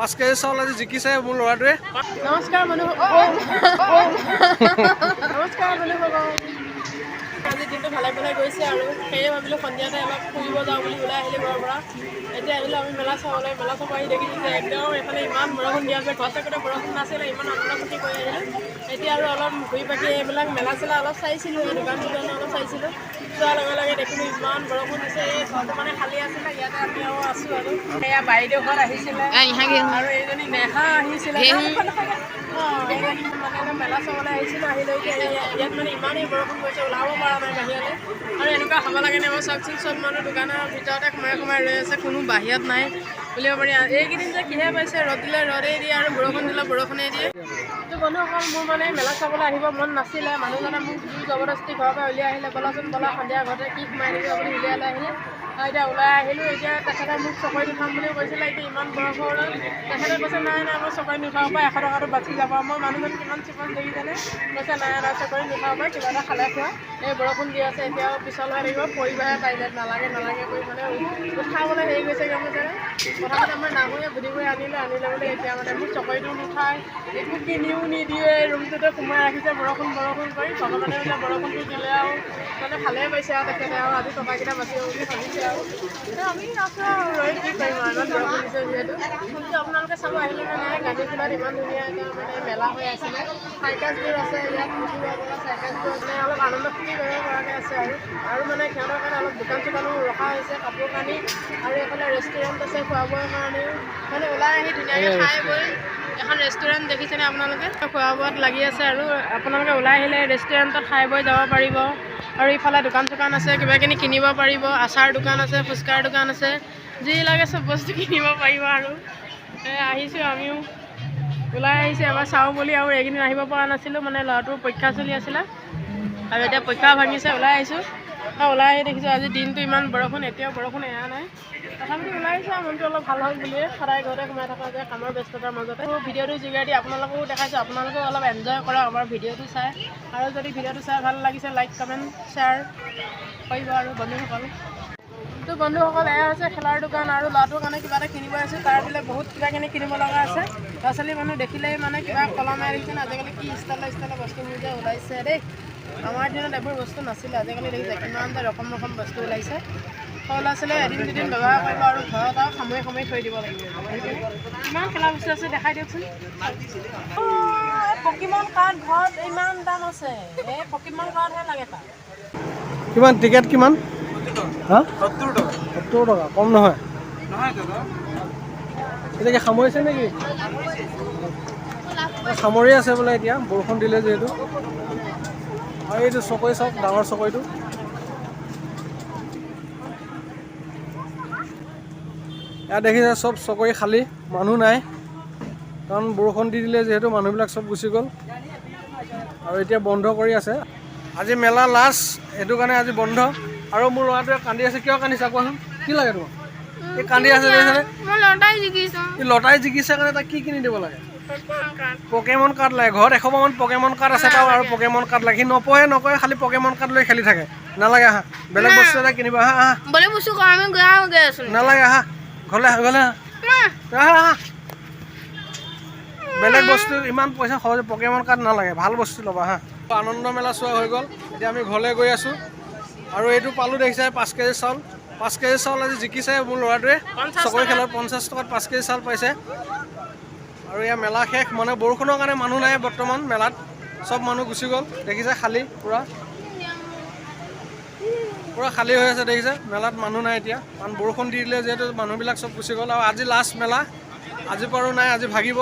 পাঁচ কেজি চাউল আজি জিকিছে মোৰ ল'ৰাটোৱে। নমস্কাৰ মানুহ আজি দিনটো ভালে ভালে গৈছে আৰু সেয়ে ভাবিলোঁ সন্ধিয়াতে অলপ ফুৰিব যাওঁ বুলি ওলাই আহিলোঁ ঘৰৰ পৰা। এতিয়া আহিলোঁ আমি মেলা চাবলৈ মেলা চাব আহি দেখিছোঁ যে একদম এইফালে ইমান বৰষুণ দি আছে ঘৰত থাকোঁতে বৰষুণ নাছিলে, ইমান আনন্দ ফূৰ্তি কৰি আহিলোঁ। এতিয়া আৰু অলপ ঘূৰি পাকি এইবিলাক মেলা চেলা অলপ চাইছিলোঁ দোকান চোকান অলপ চাইছিলোঁ। চোৱাৰ লগে লগে দেখিলোঁ ইমান বৰষুণ দিছে এই ঘৰটো মানে খালী আছিলে ইয়াতে আমি আৰু আছোঁ আৰু। সেয়া বাইদেউহঁত আহিছিলে। আৰু এইজনী নেহা আহিছিলে। অঁ, মানে মেলা চাবলৈ আহিছিলোঁ আহিলৈ এতিয়া ইয়াত- মানে ইমানেই বৰষুণ পৰিছে ওলাব পৰা নাই বাহিৰলৈ। আৰু এনেকুৱা হ'ব লাগে নে? মই চাওকচোন চব মানুহ দোকানৰ ভিতৰতে সোমাই সোমাই ৰৈ আছে কোনো বাহিৰত নাই। বুলিব পাৰি এইকেইদিন যে কিহে পাইছে ৰ'দ দিলে ৰ'দেই দিয়ে আৰু বৰষুণ দিলে বৰষুণেই দিয়ে। বন্ধুসকল মোৰ মানে মেলা চাবলৈ আহিব মন নাছিলে। মানুহজনে মোক জোৰ জবৰদস্তি ঘৰৰ পৰা উলিয়াই আহিলে বলাচোন বলা সন্ধিয়া ঘৰতে কি সোমাই থাকিব বুলি উলিয়াই লৈ আহিলে। এতিয়া ওলাই আহিলোঁ এতিয়া তেখেতে মোক চকৰিত উঠাম বুলিও কৈছিলে এতিয়া ইমান বৰষুণত তেখেতে কৈছে নাই নাই মই চকৰিত নুঠাব পৰা এশ টকাটো বাচি যাব। মই মানুহজন কিমান চিকন দেখিছেনে কৈছে নাই নাই চকৰিত নুঠাব পৰা কিবা এটা খালে খোৱা। এই বৰষুণ দি আছে এতিয়াও পিছল হৈ থাকিব পৰিবাহে টাইলেট নালাগে নালাগে কৰি মানে উঠাবলৈ হেৰি গৈছে আমাৰ ডাঙৰীয়ে বুদ্ধি কৰি আনিলে আনিলে বোলে এতিয়া মানে মোক চকৰিটো নুঠাই একো কিনিও নিদিয়ে ৰুমটোতে সোমাই ৰাখিছে বৰষুণ বৰষুণ কৰি ভগৱানে বোলে বৰষুণটো দিলে আৰু। মানে ভালেই পাইছে আৰু তেখেতে আৰু আজি টকাকেইটা বাচিব বুলি ভাবিছে আমি আছোঁ আৰু ৰৈ কি কৰিম আৰু ইমান বৰষুণ দিছে যিহেতু কিন্তু আপোনালোকে চাব আহিলে নে নাই? গান্ধীখোলাত ইমান ধুনীয়া এটা মানে মেলা হৈ আছিলে। চাইকাছবোৰ আছে ইয়াত উঠিব পৰা চাইকাছবোৰ মানে অলপ আনন্দ ফূৰ্তি কৰিব পৰাকৈ আছে আৰু। আৰু মানে সিহঁতৰ কাৰণে অলপ দোকান চোকানো ৰখা হৈছে কাপোৰ কানি আৰু এইফালে ৰেষ্টুৰেণ্ট আছে খোৱা বোৱাৰ কাৰণেও। মানে ওলাই আহি ধুনীয়াকৈ খাই বৈ এখন ৰেষ্টুৰেণ্ট দেখিছেনে আপোনালোকে? খোৱা বোৱাত লাগি আছে আৰু। আপোনালোকে ওলাই আহিলে ৰেষ্টুৰেণ্টত খাই বৈ যাব পাৰিব। আৰু ইফালে দোকান চোকান আছে কিবা কিনি কিনিব পাৰিব আচাৰ দোকান আছে ফুচকাৰ দোকান আছে যি লাগে চব বস্তু কিনিব পাৰিব আৰু। আহিছোঁ আমিও। ওলাই আহিছে এবাৰ চাওঁ বুলি আৰু এইকেইদিন আহিব পৰা নাছিলোঁ মানে ল'ৰাটোৰ পৰীক্ষা চলি আছিলে। আৰু এতিয়া পৰীক্ষা ভাঙিছে ওলাই আহিছোঁ। ওলাই আহি দেখিছোঁ। আজি দিনটো ইমান বৰষুণ, এতিয়াও বৰষুণ এৰা নাই। তথাপিতো ওলাই আহিছোঁ আৰু, মনটো অলপ ভালো হ'ল বুলিয়ে সদায় ঘৰতে সোমাই থকা যে কামৰ ব্যস্ততাৰ মাজতে। আৰু ভিডিঅ'টো যোগেদি আপোনালোকেও দেখাইছোঁ, আপোনালোকেও অলপ এনজয় কৰক আমাৰ ভিডিঅ'টো চাই। আৰু যদি ভিডিঅ'টো চাই ভালো লাগিছে লাইক কমেণ্ট শ্বেয়াৰ কৰিব আৰু বন্ধুসকল। তো বন্ধুসকল, এয়া হৈছে খেলাৰ দোকান আৰু ল'ৰাটোৰ কাৰণে কিবা এটা কিনিব আহিছোঁ। তাৰ বোলে বহুত কিবা কিনি কিনিব লগা আছে। ল'ৰা ছোৱালী মানুহ দেখিলেই মানে কিবা কলা মাৰি দেখিছে আজিকালি কি ষ্টাইলৰ ষ্টাইলৰ বস্তুবোৰ যে ওলাইছে দেই। আমাৰ দিনত এইবোৰ বস্তু নাছিলে। আজিকালি দেখিছে কিমান যে ৰকম ৰকম বস্তু ওলাইছে। সৰু ল'ৰা ছোৱালীয়ে এদিন দুদিন ব্যৱহাৰ কৰিব আৰু ঘৰত আৰু সামৰি সামৰি থৈ দিব লাগিব। কিমান খেলা বস্তু আছে দেখাই দিয়কচোন। পকিমন কাৰ্ড ঘৰত ইমান দাম আছে। এই পকিমন কাৰ্ডহে লাগে তাত। কিমান টিকেট কিমান? হা? সত্তৰ টকা সত্তৰ টকা কম নহয়। নহয় দাদা এতিয়া কি সামৰিছে নেকি? সামৰি আছে বোলে এতিয়া বৰষুণ দিলে যিহেতু। আৰু এইটো চকৰি চাওক ডাঙৰ চকৰিটো। ইয়াত দেখিছে চব চকৰি খালী মানুহ নাই। কাৰণ বৰষুণ দি দিলে যিহেতু মানুহবিলাক চব গুচি গ'ল। আৰু এতিয়া বন্ধ কৰি আছে। আজি মেলা লাষ্ট সেইটো কাৰণে আজি বন্ধ। আৰু মোৰ ল'ৰাটোৱে কান্দি আছে কিয় কান্দিছা কোৱাচোন? কি লাগে তোমাক? এই কান্দি আছে দেখিছেনে লটাই জিকিছে কাৰণে তাক কি কিনি দিব লাগে? পকেমন কাৰ্ড লাগে। ঘৰত এশমান পকেমন কাৰ্ড আছে তাৰ আৰু পকেমন কাৰ্ড লাগে। সি নপঢ়ে নকৰে খালি পকেমন কাৰ্ড লৈ খেলি থাকে। নালাগে আহা। বেলেগ বস্তু এটা কিনিবা। আহা আহা। বলে বস্তু আমি গৈ গৈ আছোঁ নালাগে আহা। ঘৰলৈ আহা ঘৰলৈ আহা। আহা আহা। বেলেগ বস্তু ইমান পইচা খৰচ পকেমন কাৰ্ড নালাগে। ভাল বস্তু ল'বা হা আনন্দ মেলা চোৱা হৈ গ'ল। এতিয়া আমি ঘৰলৈ গৈ আছোঁ। আৰু এইটো পালোঁ দেখিছে পাঁচ কেজি চাউল। পাঁচ কেজি চাউল আজি জিকিছে মোৰ ল'ৰাটোৱে। চকৰি খেলত পঞ্চাছ টকাত পাঁচ কেজি চাউল পাইছে। আৰু এয়া মেলা শেষ। মানে বৰষুণৰ কাৰণে মানুহ নাই বৰ্তমান মেলাত। চব মানুহ গুচি গ'ল। দেখিছে খালী পূৰা। পূৰা খালী হৈ আছে দেখিছে? মেলাত মানুহ নাই এতিয়া। কাৰণ বৰষুণ দি দিলে যিহেতু মানুহবিলাক চব গুচি গ'ল। আৰু আজি লাষ্ট মেলা। আজিৰ পৰাও নাই আজি ভাগিব।